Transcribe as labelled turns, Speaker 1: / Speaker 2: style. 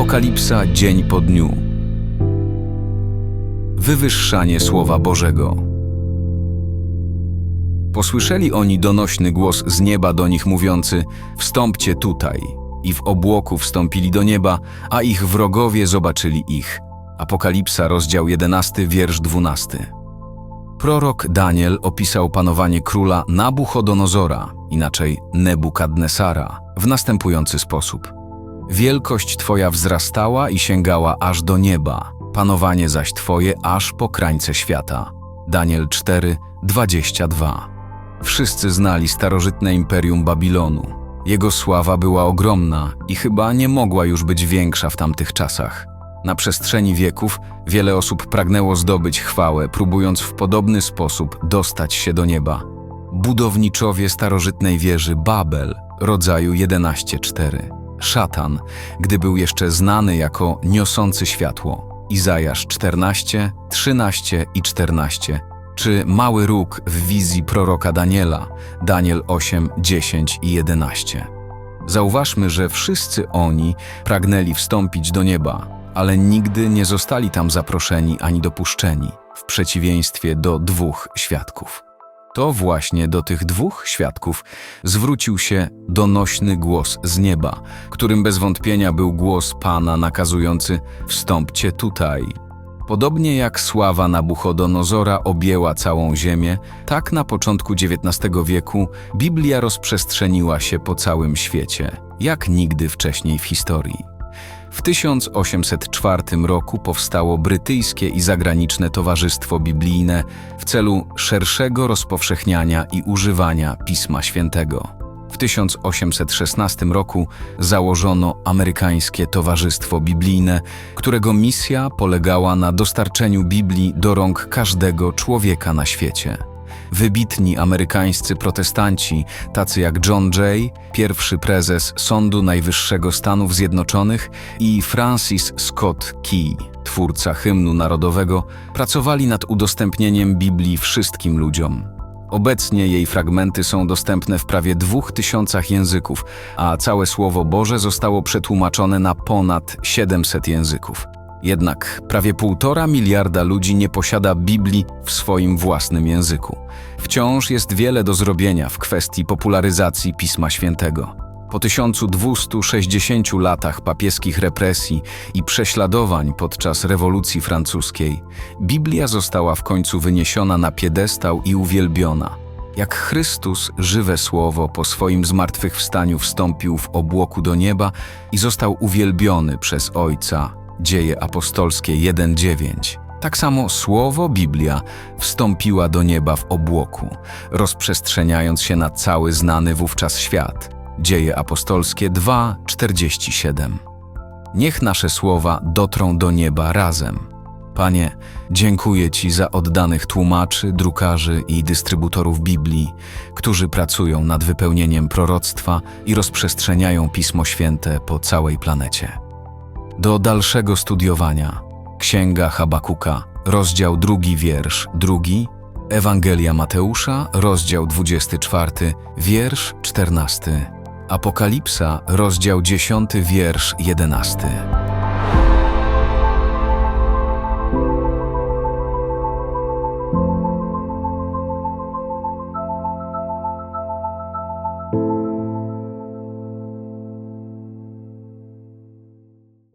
Speaker 1: Apokalipsa dzień po dniu. Wywyższanie Słowa Bożego. Posłyszeli oni donośny głos z nieba do nich mówiący: Wstąpcie tutaj. I w obłoku wstąpili do nieba, a ich wrogowie zobaczyli ich. Apokalipsa, rozdział 11, wiersz 12. Prorok Daniel opisał panowanie króla Nabuchodonozora, inaczej Nebukadnesara, w następujący sposób. Wielkość Twoja wzrastała i sięgała aż do nieba, panowanie zaś Twoje aż po krańce świata. Daniel 4, 22. Wszyscy znali starożytne imperium Babilonu. Jego sława była ogromna i chyba nie mogła już być większa w tamtych czasach. Na przestrzeni wieków wiele osób pragnęło zdobyć chwałę, próbując w podobny sposób dostać się do nieba. Budowniczowie starożytnej wieży Babel, rodzaju 11.4. Szatan, gdy był jeszcze znany jako niosący światło. Izajasz 14, 13 i 14, czy mały róg w wizji proroka Daniela, Daniel 8, 10 i 11. Zauważmy, że wszyscy oni pragnęli wstąpić do nieba, ale nigdy nie zostali tam zaproszeni ani dopuszczeni, w przeciwieństwie do dwóch świadków. To właśnie do tych dwóch świadków zwrócił się donośny głos z nieba, którym bez wątpienia był głos Pana nakazujący: Wstąpcie tutaj. Podobnie jak sława Nabuchodonozora objęła całą ziemię, tak na początku XIX wieku Biblia rozprzestrzeniła się po całym świecie, jak nigdy wcześniej w historii. W 1804 roku powstało brytyjskie i zagraniczne Towarzystwo Biblijne w celu szerszego rozpowszechniania i używania Pisma Świętego. W 1816 roku założono Amerykańskie Towarzystwo Biblijne, którego misja polegała na dostarczeniu Biblii do rąk każdego człowieka na świecie. Wybitni amerykańscy protestanci, tacy jak John Jay, pierwszy prezes Sądu Najwyższego Stanów Zjednoczonych i Francis Scott Key, twórca hymnu narodowego, pracowali nad udostępnieniem Biblii wszystkim ludziom. Obecnie jej fragmenty są dostępne w prawie dwóch tysiącach języków, a całe Słowo Boże zostało przetłumaczone na ponad 700 języków. Jednak prawie półtora miliarda ludzi nie posiada Biblii w swoim własnym języku. Wciąż jest wiele do zrobienia w kwestii popularyzacji Pisma Świętego. Po 1260 latach papieskich represji i prześladowań podczas rewolucji francuskiej, Biblia została w końcu wyniesiona na piedestał i uwielbiona. Jak Chrystus, żywe słowo, po swoim zmartwychwstaniu wstąpił w obłoku do nieba i został uwielbiony przez Ojca, Dzieje apostolskie 1:9. Tak samo słowo Biblia wstąpiła do nieba w obłoku, rozprzestrzeniając się na cały znany wówczas świat. Dzieje apostolskie 2:47. Niech nasze słowa dotrą do nieba razem. Panie, dziękuję Ci za oddanych tłumaczy, drukarzy i dystrybutorów Biblii, którzy pracują nad wypełnieniem proroctwa i rozprzestrzeniają Pismo Święte po całej planecie. Do dalszego studiowania. Księga Habakuka, rozdział drugi, wiersz drugi, Ewangelia Mateusza, rozdział 24, wiersz 14, Apokalipsa, rozdział 10, wiersz 11.